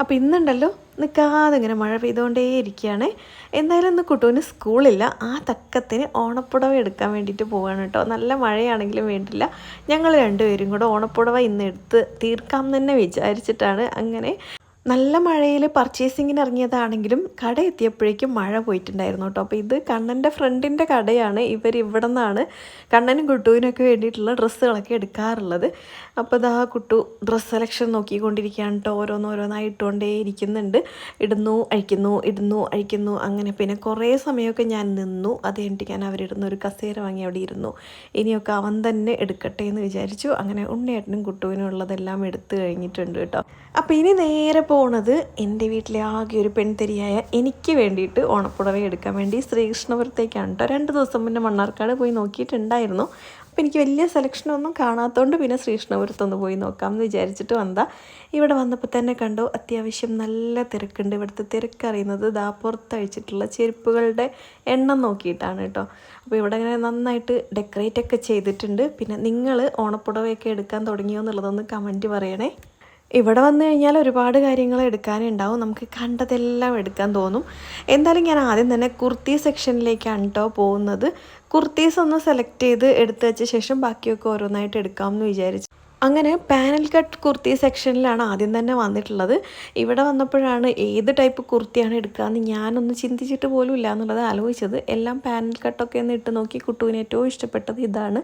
അപ്പോൾ ഇന്നുണ്ടല്ലോ നിൽക്കാതെ ഇങ്ങനെ മഴ പെയ്തുകൊണ്ടേ ഇരിക്കുകയാണ്. എന്തായാലും ഇന്ന് കുട്ടുവിന് സ്കൂളില്ല. ആ തക്കത്തിന് ഓണപ്പുടവ എടുക്കാൻ വേണ്ടിയിട്ട് പോവുകയാണ് കേട്ടോ. നല്ല മഴയാണെങ്കിലും വേണ്ടില്ല. ഞങ്ങൾ രണ്ടുപേരും കൂടെ ഓണപ്പുടവ ഇന്ന് എടുത്ത് തീർക്കാം തന്നെ വിചാരിച്ചിട്ടാണ് അങ്ങനെ നല്ല മഴയിൽ പർച്ചേസിങ്ങിന് ഇറങ്ങിയതാണെങ്കിലും കട എത്തിയപ്പോഴേക്കും മഴ പോയിട്ടുണ്ടായിരുന്നു കേട്ടോ. അപ്പോൾ ഇത് കണ്ണന്റെ ഫ്രണ്ടിന്റെ കടയാണ്. ഇവർ ഇവിടെ നിന്നാണ് കണ്ണനും കുട്ടുവിനൊക്കെ വേണ്ടിയിട്ടുള്ള ഡ്രസ്സുകളൊക്കെ എടുക്കാറുള്ളത്. അപ്പോൾ ഇതാ കുട്ടു ഡ്രസ്സ് സെലക്ഷൻ നോക്കിക്കൊണ്ടിരിക്കുകയാണ് കേട്ടോ. ഓരോന്നോരോന്നായി ഇട്ടുകൊണ്ടേ ഇരിക്കുന്നുണ്ട്. ഇടുന്നു അഴിക്കുന്നു ഇടുന്നു അഴിക്കുന്നു അങ്ങനെ. പിന്നെ കുറേ സമയമൊക്കെ ഞാൻ നിന്നു. അത് കഴിഞ്ഞിട്ട് ഞാൻ അവരിടുന്ന ഒരു കസേര വാങ്ങി അവിടെ ഇരുന്നു. ഇനിയൊക്കെ അവൻ തന്നെ എടുക്കട്ടെ എന്ന് വിചാരിച്ചു. അങ്ങനെ ഉണ്ണിയേട്ടനും കുട്ടുവിനും ഉള്ളതെല്ലാം എടുത്തു കഴിഞ്ഞിട്ടുണ്ട് കേട്ടോ. അപ്പോൾ ഇനി നേരെ പോണത് എന്റെ വീട്ടിലെ ആകെ ഒരു പെൺതെരിയായ എനിക്ക് വേണ്ടിയിട്ട് ഓണപ്പുടവ എടുക്കാൻ വേണ്ടി ശ്രീകൃഷ്ണപുരത്തേക്കാണ് കേട്ടോ. രണ്ട് ദിവസം മുന്നേ മണ്ണാർക്കാട് പോയി നോക്കിയിട്ടുണ്ടായിരുന്നു. അപ്പോൾ എനിക്ക് വലിയ സെലക്ഷനൊന്നും കാണാത്തതുകൊണ്ട് പിന്നെ ശ്രീകൃഷ്ണപുരത്തൊന്ന് പോയി നോക്കാം എന്ന് വിചാരിച്ചിട്ട് വന്നതാ. ഇവിടെ വന്നപ്പോൾ തന്നെ കണ്ടു അത്യാവശ്യം നല്ല തിരക്കുണ്ട്. ഇവിടുത്തെ തിരക്കറിയുന്നത് ദാ പുറത്തഴിച്ചിട്ടുള്ള ചെരുപ്പുകളുടെ എണ്ണം നോക്കിയിട്ടാണ് കേട്ടോ. അപ്പോൾ ഇവിടെ അങ്ങനെ നന്നായിട്ട് ഡെക്കറേറ്റ് ഒക്കെ ചെയ്തിട്ടുണ്ട്. പിന്നെ നിങ്ങൾ ഓണപ്പുടവയൊക്കെ എടുക്കാൻ തുടങ്ങിയോ എന്നുള്ളതൊന്ന് കമന്റ് പറയണേ. ഇവിടെ വന്നു കഴിഞ്ഞാൽ ഒരുപാട് കാര്യങ്ങൾ എടുക്കാനുണ്ടാവും. നമുക്ക് കണ്ടതെല്ലാം എടുക്കാൻ തോന്നും. എന്തായാലും ഞാൻ ആദ്യം തന്നെ കുർത്തി സെക്ഷനിലേക്കാണ് കേട്ടോ പോകുന്നത്. കുർത്തീസ് ഒന്ന് സെലക്ട് ചെയ്ത് എടുത്തു വെച്ച ശേഷം ബാക്കിയൊക്കെ ഓരോന്നായിട്ട് എടുക്കാമെന്ന് വിചാരിച്ചു. അങ്ങനെ പാനൽ കട്ട് കുർത്തി സെക്ഷനിലാണ് ആദ്യം തന്നെ വന്നിട്ടുള്ളത്. ഇവിടെ വന്നപ്പോഴാണ് ഏത് ടൈപ്പ് കുർത്തിയാണ് എടുക്കുകയെന്ന് ഞാനൊന്ന് ചിന്തിച്ചിട്ട് പോലും ഇല്ല എന്നുള്ളത് ആലോചിച്ചത്. എല്ലാം പാനൽ കട്ടൊക്കെ ഒന്ന് ഇട്ട് നോക്കി. കുട്ടുവിന് ഏറ്റവും ഇഷ്ടപ്പെട്ടത് ഇതാണ്.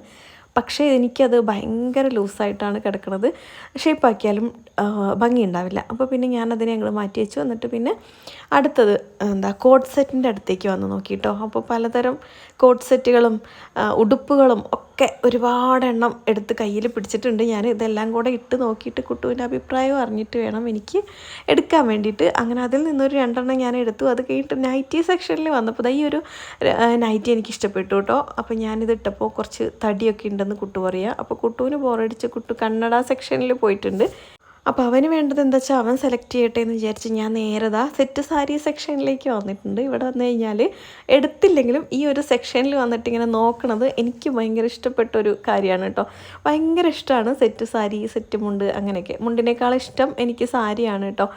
പക്ഷേ എനിക്കത് ഭയങ്കര ലൂസായിട്ടാണ് കിടക്കുന്നത് ഷേപ്പാക്കിയാലും ഭംഗി ഉണ്ടാവില്ല അപ്പോൾ പിന്നെ ഞാനതിനെ ഞങ്ങൾ മാറ്റി വെച്ചു. എന്നിട്ട് പിന്നെ അടുത്തത് എന്താ കോഡ് സെറ്റിന്റെ അടുത്തേക്ക് വന്ന് നോക്കിട്ടോ. അപ്പോൾ പലതരം കോഡ് സെറ്റുകളും ഉടുപ്പുകളും ഒക്കെ ഒരുപാട് എണ്ണം എടുത്ത് കയ്യിൽ പിടിച്ചിട്ടുണ്ട്. ഞാൻ ഇതെല്ലാം കൂടെ ഇട്ട് നോക്കിയിട്ട് കുട്ടുവിന്റെ അഭിപ്രായം അറിഞ്ഞിട്ട് വേണം എനിക്ക് എടുക്കാൻ വേണ്ടിയിട്ട്. അങ്ങനെ അതിൽ നിന്നൊരു രണ്ടെണ്ണം ഞാൻ എടുത്തു. അത് കഴിഞ്ഞിട്ട് നൈറ്റി സെക്ഷനിൽ വന്നപ്പോൾ ഈ ഒരു നൈറ്റി എനിക്ക് ഇഷ്ടപ്പെട്ടു കേട്ടോ. അപ്പോൾ ഞാനിത് ഇട്ടപ്പോൾ കുറച്ച് തടിയൊക്കെ ഉണ്ടെന്ന് കുട്ടു പറയുക. അപ്പോൾ കുട്ടുവിന് ബോറടിച്ച് കുട്ടു കന്നഡ സെക്ഷനിൽ പോയിട്ടുണ്ട്. അപ്പോൾ അവന് വേണ്ടത് എന്താ വെച്ചാൽ അവൻ സെലക്ട് ചെയ്യട്ടെ എന്ന് വിചാരിച്ച് ഞാൻ നേരതാ സെറ്റ് സാരി സെക്ഷനിലേക്ക് വന്നിട്ടുണ്ട്. ഇവിടെ വന്നു കഴിഞ്ഞാൽ എടുത്തില്ലെങ്കിലും ഈ ഒരു സെക്ഷനിൽ വന്നിട്ട് ഇങ്ങനെ നോക്കണത് എനിക്ക് ഭയങ്കര ഇഷ്ടപ്പെട്ട ഒരു കാര്യമാണ് കേട്ടോ. ഭയങ്കര ഇഷ്ടമാണ് സെറ്റ് സാരി സെറ്റ് മുണ്ട് അങ്ങനെയൊക്കെ. മുണ്ടിനേക്കാൾ ഇഷ്ടം എനിക്ക് സാരിയാണ് കേട്ടോ.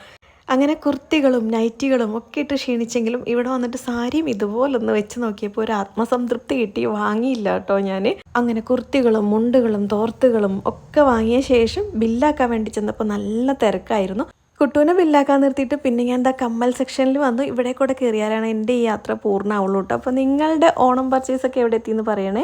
അങ്ങനെ കുർത്തികളും നൈറ്റികളും ഒക്കെ ഇട്ട് ക്ഷീണിച്ചെങ്കിലും ഇവിടെ വന്നിട്ട് സാരിയും ഇതുപോലൊന്ന് വെച്ച് നോക്കിയപ്പോൾ ഒരു ആത്മസംതൃപ്തി കിട്ടി. വാങ്ങിയില്ല കേട്ടോ ഞാൻ. അങ്ങനെ കുർത്തികളും മുണ്ടുകളും തോർത്തുകളും ഒക്കെ വാങ്ങിയ ശേഷം ബില്ലാക്കാൻ വേണ്ടി ചെന്നപ്പോൾ നല്ല തിരക്കായിരുന്നു. കുട്ടൂനെ ബില്ലാക്കാൻ നിർത്തിയിട്ട് പിന്നെ ഞാൻ എന്താ കമ്മൽ സെക്ഷനിൽ വന്നു. ഇവിടെ കൂടെ കയറിയാലാണ് എന്റെ ഈ യാത്ര പൂർണമാവുള്ളൂ കേട്ടോ. അപ്പോൾ നിങ്ങളുടെ ഓണം പർച്ചേസ് ഒക്കെ എവിടെ എത്തിയെന്ന് പറയണേ?